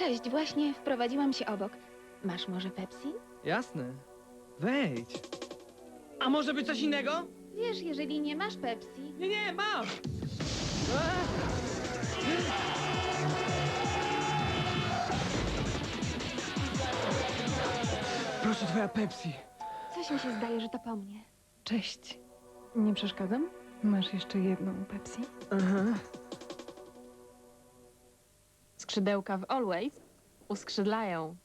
Cześć, właśnie wprowadziłam się obok. Masz może Pepsi? Jasne. Wejdź. A może być coś innego? Wiesz, jeżeli nie masz Pepsi, Nie, nie, mam! Proszę, twoja Pepsi. coś mi się zdaje, że to po mnie. Cześć. Nie przeszkadzam? Masz jeszcze jedną Pepsi? Aha. Skrzydełka w Always uskrzydlają.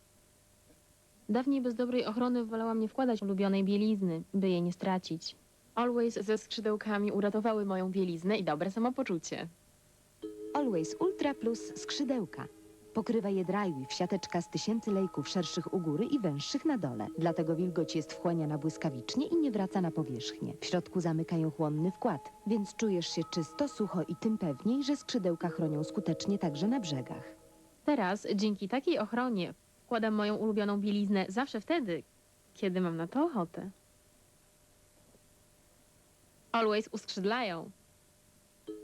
Dawniej bez dobrej ochrony wolałam nie wkładać ulubionej bielizny, by jej nie stracić. Always ze skrzydełkami uratowały moją bieliznę i dobre samopoczucie. Always Ultra Plus skrzydełka. Pokrywa je Dryweave, siateczka z tysięcy lejków szerszych u góry i węższych na dole. Dlatego wilgoć jest wchłaniana błyskawicznie i nie wraca na powierzchnię. W środku zamykają chłonny wkład, więc czujesz się czysto, sucho i tym pewniej, że skrzydełka chronią skutecznie także na brzegach. Teraz, dzięki takiej ochronie, wkładam moją ulubioną bieliznę zawsze wtedy, kiedy mam na to ochotę. Always uskrzydlają.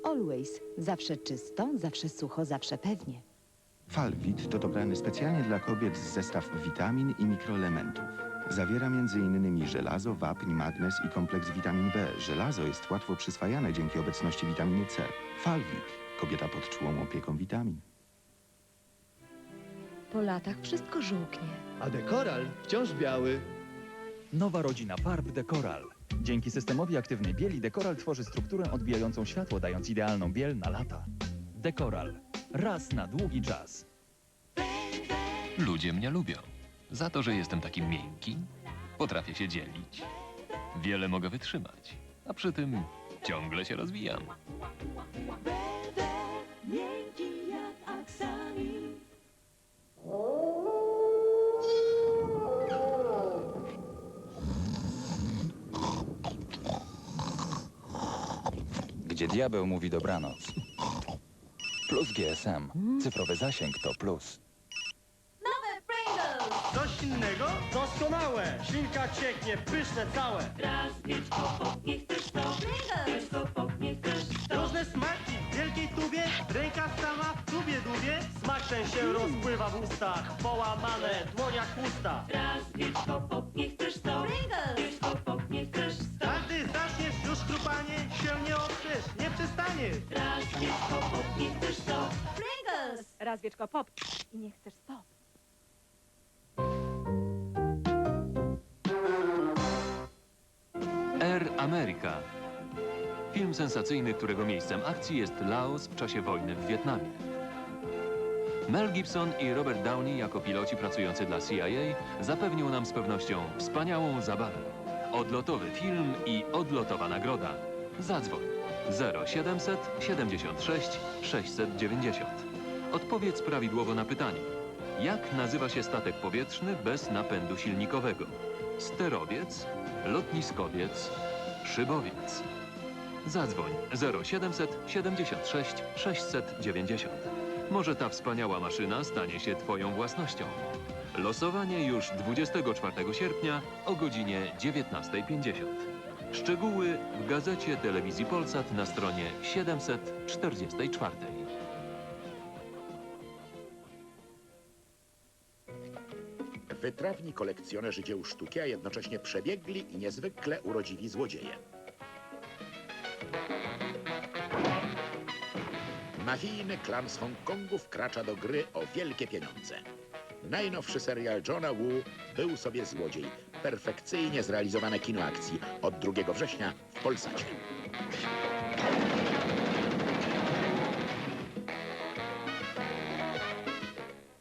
Always. Zawsze czysto, zawsze sucho, zawsze pewnie. Falwit to dobrany specjalnie dla kobiet zestaw witamin i mikroelementów. Zawiera m.in. żelazo, wapń, magnez i kompleks witamin B. Żelazo jest łatwo przyswajane dzięki obecności witaminy C. Falwit. Kobieta pod czułą opieką witamin. Po latach wszystko żółknie. A dekoral wciąż biały. Nowa rodzina farb Decoral. Dzięki systemowi aktywnej bieli Decoral tworzy strukturę odbijającą światło, dając idealną biel na lata. Decoral. Raz na długi czas. Ludzie mnie lubią. Za to, że jestem taki miękki, potrafię się dzielić. Wiele mogę wytrzymać, a przy tym ciągle się rozwijam. Gdzie diabeł mówi dobranoc. Plus GSM. Cyfrowy zasięg to plus. Coś innego? Doskonałe! Ślinka cieknie, pyszne całe. Różne smaki w wielkiej tubie, ręka sama w tubie dubie. Smak ten się rozpływa w ustach, połamane, w dłoniach pusta. Gdy Raz wieczko pop i nie chcesz stop. Air America. Film sensacyjny, którego miejscem akcji jest Laos w czasie wojny w Wietnamie. Mel Gibson i Robert Downey jako piloci pracujący dla CIA zapewnią nam z pewnością wspaniałą zabawę. Odlotowy film i odlotowa nagroda. Zadzwoń 0700 76 690. Odpowiedz prawidłowo na pytanie. Jak nazywa się statek powietrzny bez napędu silnikowego? Sterowiec, lotniskowiec, szybowiec. Zadzwoń 0700 76 690. Może ta wspaniała maszyna stanie się Twoją własnością. Losowanie już 24 sierpnia o godzinie 19.50. Szczegóły w gazecie Telewizji Polsat na stronie 744. Wytrawni kolekcjonerzy dzieł sztuki, a jednocześnie przebiegli i niezwykle urodziwi złodzieje. Mafijny klan z Hongkongu wkracza do gry o wielkie pieniądze. Najnowszy serial Johna Woo był sobie złodziej. Perfekcyjnie zrealizowane kino akcji od 2 września w Polsacie.